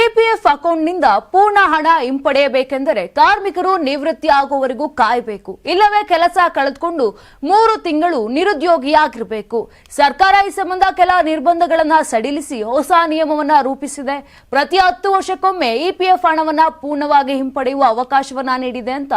EPF ಅಕೌಂಟ್ನಿಂದ ಪೂರ್ಣ ಹಣ ಹಿಂಪಡೆಯಬೇಕೆಂದರೆ ಕಾರ್ಮಿಕರು ನಿವೃತ್ತಿ ಆಗುವವರೆಗೂ ಕಾಯಬೇಕು. ಇಲ್ಲವೇ ಕೆಲಸ ಕಳೆದುಕೊಂಡು ಮೂರು ತಿಂಗಳು ನಿರುದ್ಯೋಗಿಯಾಗಿರಬೇಕು. ಸರ್ಕಾರ ಈ ಸಂಬಂಧ ಕೆಲ ನಿರ್ಬಂಧಗಳನ್ನು ಸಡಿಲಿಸಿ ಹೊಸ ನಿಯಮವನ್ನ ರೂಪಿಸಿದೆ. ಪ್ರತಿ ಹತ್ತು ವರ್ಷಕ್ಕೊಮ್ಮೆ ಇಪಿಎಫ್ ಹಣವನ್ನ ಪೂರ್ಣವಾಗಿ ಹಿಂಪಡೆಯುವ ಅವಕಾಶವನ್ನ ನೀಡಿದೆ ಅಂತ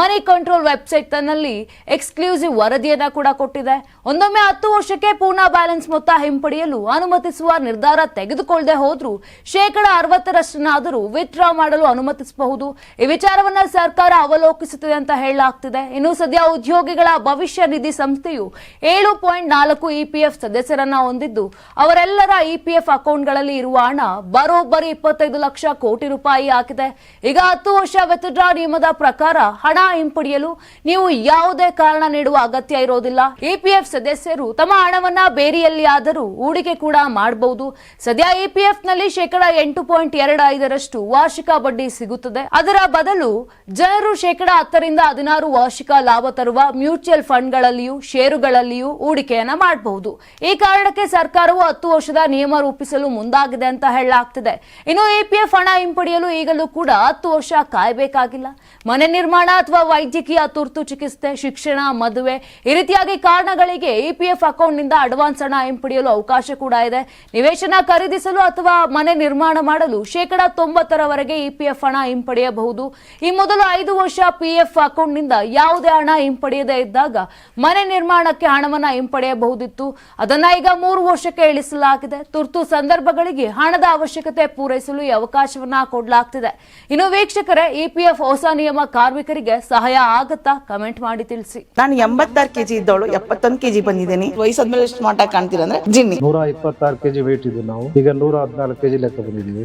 ಮನಿ ಕಂಟ್ರೋಲ್ ವೆಬ್ಸೈಟ್ ತನ್ನಲ್ಲಿ ಎಕ್ಸ್ಕ್ಲೂಸಿವ್ ವರದಿಯನ್ನ ಕೂಡ ಕೊಟ್ಟಿದೆ. ಒಂದೊಮ್ಮೆ ಹತ್ತು ವರ್ಷಕ್ಕೆ ಪೂರ್ಣ ಬ್ಯಾಲೆನ್ಸ್ ಮೊತ್ತ ಹಿಂಪಡೆಯಲು ಅನುಮತಿಸುವ ನಿರ್ಧಾರ ತೆಗೆದುಕೊಳ್ಳದೆ ಹೋದ್ರೂ ಶೇಕಡ ಅರವತ್ತರಷ್ಟನ್ನಾದರೂ ವಿತ್ಡ್ರಾ ಮಾಡಲು ಅನುಮತಿಸಬಹುದು. ಈ ವಿಚಾರವನ್ನ ಸರ್ಕಾರ ಅವಲೋಕಿಸುತ್ತದೆ ಅಂತ ಹೇಳಲಾಗ್ತಿದೆ. ಇನ್ನು ಸದ್ಯ ಉದ್ಯೋಗಿಗಳ ಭವಿಷ್ಯ ನಿಧಿ ಸಂಸ್ಥೆಯು ಏಳು ಪಾಯಿಂಟ್ ನಾಲ್ಕು ಇಪಿಎಫ್ ಸದಸ್ಯರನ್ನ ಹೊಂದಿದ್ದು, ಅವರೆಲ್ಲರ ಇಪಿಎಫ್ ಅಕೌಂಟ್ಗಳಲ್ಲಿ ಇರುವ ಹಣ ಬರೋಬ್ಬರಿ ಇಪ್ಪತ್ತೈದು ಲಕ್ಷ ಕೋಟಿ ರೂಪಾಯಿ ಆಗಿದೆ ಈಗ ಹತ್ತು ವರ್ಷ ವಿತ್ಡ್ರಾ ನಿಯಮದ ಪ್ರಕಾರ ಹಣ ಹಿಂಪಡೆಯಲು ನೀವು ಯಾವುದೇ ಕಾರಣ ನೀಡುವ ಅಗತ್ಯ ಇರೋದಿಲ್ಲ. ಇಪಿಎಫ್ ಸದಸ್ಯರು ತಮ್ಮ ಹಣವನ್ನ ಬೇರೆಯಲ್ಲಿ ಆದರೂ ಹೂಡಿಕೆ ಕೂಡ ಮಾಡಬಹುದು. ಸದ್ಯ ಇಪಿಎಫ್ನಲ್ಲಿ ಶೇಕಡ ಎಂಟು ಪಾಯಿಂಟ್ ಎರಡು ಐದರಷ್ಟು ವಾರ್ಷಿಕ ಬಡ್ಡಿ ಸಿಗುತ್ತದೆ. ಅದರ ಬದಲು ಜನರು ಶೇಕಡ ಹತ್ತರಿಂದ ಹದಿನಾರು ವಾರ್ಷಿಕ ಲಾಭ ತರುವ ಮ್ಯೂಚುವಲ್ ಫಂಡ್ಗಳಲ್ಲಿಯೂ ಷೇರುಗಳಲ್ಲಿಯೂ ಹೂಡಿಕೆಯನ್ನ ಮಾಡಬಹುದು. ಈ ಕಾರಣಕ್ಕೆ ಸರ್ಕಾರವು ಹತ್ತು ವರ್ಷದ ನಿಯಮ ರೂಪಿಸಲು ಮುಂದಾಗಿದೆ ಅಂತ ಹೇಳಲಾಗ್ತಿದೆ. ಇನ್ನು ಇಪಿಎಫ್ ಹಣ ಹಿಂಪಡೆಯಲು ಈಗಲೂ ಕೂಡ ಹತ್ತು ವರ್ಷ ಕಾಯಬೇಕಾಗಿಲ್ಲ. ಮನೆ ನಿರ್ಮಾಣ ಅಥವಾ ವೈದ್ಯಕೀಯ ತುರ್ತು ಚಿಕಿತ್ಸೆ, ಶಿಕ್ಷಣ, ಮದುವೆ ಈ ರೀತಿಯಾಗಿ ಕಾರಣಗಳಿಗೆ ಇಪಿಎಫ್ ಅಕೌಂಟ್ನಿಂದ ಅಡ್ವಾನ್ಸ್ ಹಣ ಹಿಂಪಡೆಯಲು ಅವಕಾಶ ಕೂಡ ಇದೆ. ನಿವೇಶನ ಖರೀದಿಸಲು ಅಥವಾ ಮನೆ ನಿರ್ಮಾಣ ಮಾಡಲು ಶೇಕಡ ತೊಂಬತ್ತರವರೆಗೆ ಇಪಿಎಫ್ ಹಣ ಹಿಂಪಡೆಯಬಹುದು. ಈ ಮೊದಲು ಐದು ವರ್ಷ ಪಿಎಫ್ ಅಕೌಂಟ್ನಿಂದ ಯಾವುದೇ ಹಣ ಹಿಂಪಡೆಯದೇ ಇದ್ದಾಗ ಮನೆ ನಿರ್ಮಾಣಕ್ಕೆ ಹಣವನ್ನ ಹಿಂಪಡೆಯಬಹುದಿತ್ತು. ಅದನ್ನ ಈಗ ಮೂರು ವರ್ಷಕ್ಕೆ ಇಳಿಸಲಾಗಿದೆ. ತುರ್ತು ಸಂದರ್ಭಗಳಿಗೆ ಹಣದ ಅವಶ್ಯಕತೆ ಪೂರೈಸಲು ಈ ಅವಕಾಶವನ್ನ ಕೊಡಲಾಗ್ತಿದೆ. ಇನ್ನು ವೀಕ್ಷಕರೇ ಇಪಿಎಫ್ ಹೊಸ ನಿಯಮ ಕಾರ್ಮಿಕರಿಗೆ ಸಹಾಯ ಆಗತ್ತಾ? ಕಮೆಂಟ್ ಮಾಡಿ ತಿಳಿಸಿ. ನಾನು ಎಂಬತ್ತಾರು ಕೆಜಿ ಇದ್ದವಳು ಎಪ್ಪತ್ತೊಂದು ಕೆಜಿ ಬಂದಿದ್ದೀನಿ. ವಯಸ್ಸಾದ್ಮೇಲೆ ಸ್ಮಾರ್ಟ್ ಆಗಿ ಕಾಣ್ತೀರಾ ಅಂದ್ರೆ ಜಿನ್ನಿ. ನೂರ ಇಪ್ಪತ್ತಾರು ಕೆಜಿ ವೇಟ್ ಇದ್ದೀವಿ ನಾವು. ಈಗ ನೂರ ಹದಿನಾಲ್ಕು ಕೆಜಿ ಲೆಕ್ಕ ಬಂದಿದ್ದೀವಿ.